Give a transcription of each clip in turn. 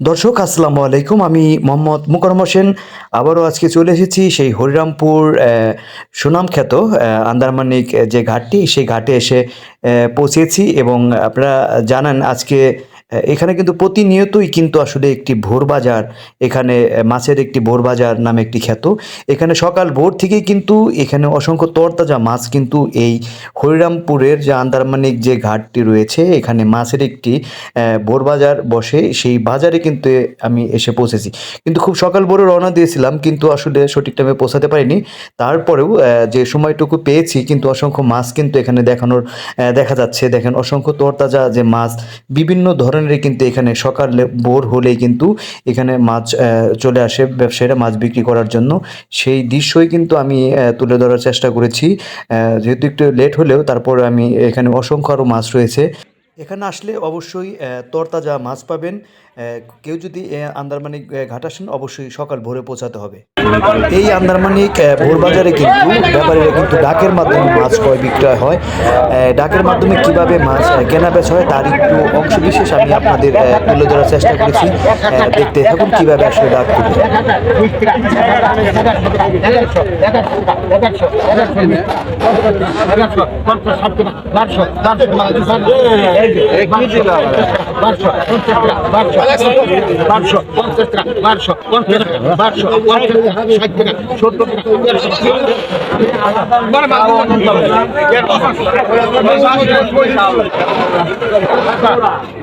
দর্শক, আসসালামু আলাইকুম। আমি মোহাম্মদ মুকরম হোসেন। আবারও আজকে চলে এসেছি সেই হরিরামপুর সুনামখ্যাত আন্দারমানিক যে ঘাটটি, সেই ঘাটে এসে পৌঁছেছি এবং আপনারা জানেন আজকে এখানে কিন্তু প্রতিনিয়তই কিন্তু আসলে একটি ভোর বাজার, এখানে মাছের একটি ভোর বাজার নামে একটি খ্যাত। এখানে সকাল ভোর থেকেই কিন্তু এখানে অসংখ্য তরতাজা মাছ কিন্তু এই হরিরামপুরের যে আন্দারমানিক যে ঘাটটি রয়েছে, এখানে মাছের একটি ভোর বাজার বসে সেই বাজারে কিন্তু আমি এসে পৌঁছেছি। কিন্তু খুব সকাল ভোরে রওনা দিয়েছিলাম, কিন্তু আসলে সঠিক টাইমে পৌঁছাতে পারিনি। তারপরেও যে সময়টুকু পেয়েছি, কিন্তু অসংখ্য মাছ কিন্তু এখানে দেখানোর দেখা যাচ্ছে। দেখেন, অসংখ্য তরতাজা যে মাছ, বিভিন্ন ধরনের কিন্তু এখানে সকাল ভোর হলেই কিন্তু এখানে মাছ চলে আসে ব্যবসায়ীরা মাছ বিক্রি করার জন্য। সেই দৃশ্যই কিন্তু আমি তুলে ধরার চেষ্টা করেছি। যেহেতু একটু লেট হলেও তারপর আমি এখানে অসংখ্য আরও মাছ রয়েছে। এখানে আসলে অবশ্যই তরতাজা মাছ পাবেন। কেউ যদি আহ, ঘাট আসেন অবশ্যই সকাল ভোরে পৌঁছাতে হবে। এই আন্দারমানিক আহ, ভোর বাজারে কিন্তু ব্যাপারীরা কিন্তু ডাকের মাধ্যমে মাছ ক্রয় বিক্রয় হয়। ডাকের মাধ্যমে কীভাবে মাছ কেনা বেচা হয় তার একটু অংশ বিশেষ আমি আপনাদের তুলে ধরার চেষ্টা করেছি। দেখতে থাকুন কীভাবে আসলে ডাক করবে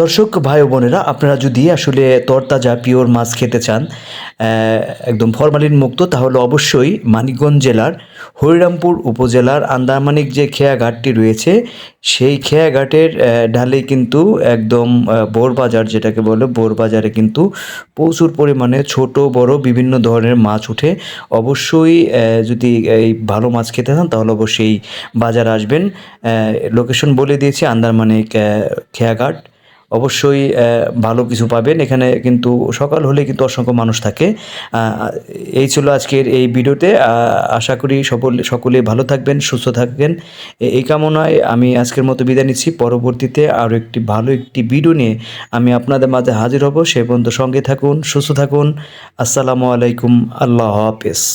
দর্শক, ভাই বোনেরা, আপনারা যদি আসলে তরতাজা, পিওর মাছ খেতে চান একদম ফরমালিন মুক্ত তাহলে অবশ্যই মানিকগঞ্জ জেলার হরিরামপুর উপজেলার আন্দারমানিক যে খেয়াঘাটটি রয়েছে, সেই খেয়াঘাটের ঢালে কিন্তু একদম বোরবাজার যেটাকে বলে বোরবাজারে কিন্তু প্রচুর পরিমাণে ছোট, বড় বিভিন্ন ধরনের মাছ উঠে অবশ্যই যদি এই ভালো মাছ খেতে চান, তাহলে অবশ্যই বাজার আসবেন। লোকেশন বলে দিয়েছি আন্দারমানিক খেয়াঘাট অবশ্যই ভালো কিছু পাবেন। এখানে কিন্তু সকাল হলে কিন্তু অসংখ্য মানুষ থাকে। এই ছিল আজকের এই ভিডিওতে। আশা করি সকল, সকলে ভালো থাকবেন, সুস্থ থাকবেন। এই কামনায় আমি আজকের মতো বিদায় নিচ্ছি। পরবর্তীতে আরও একটি ভালো একটি ভিডিও নিয়ে আমি আপনাদের মাঝে হাজির হব। সে পর্যন্ত সঙ্গে থাকুন, সুস্থ থাকুন। আসসালামু আলাইকুম। আল্লাহ হাফেজ।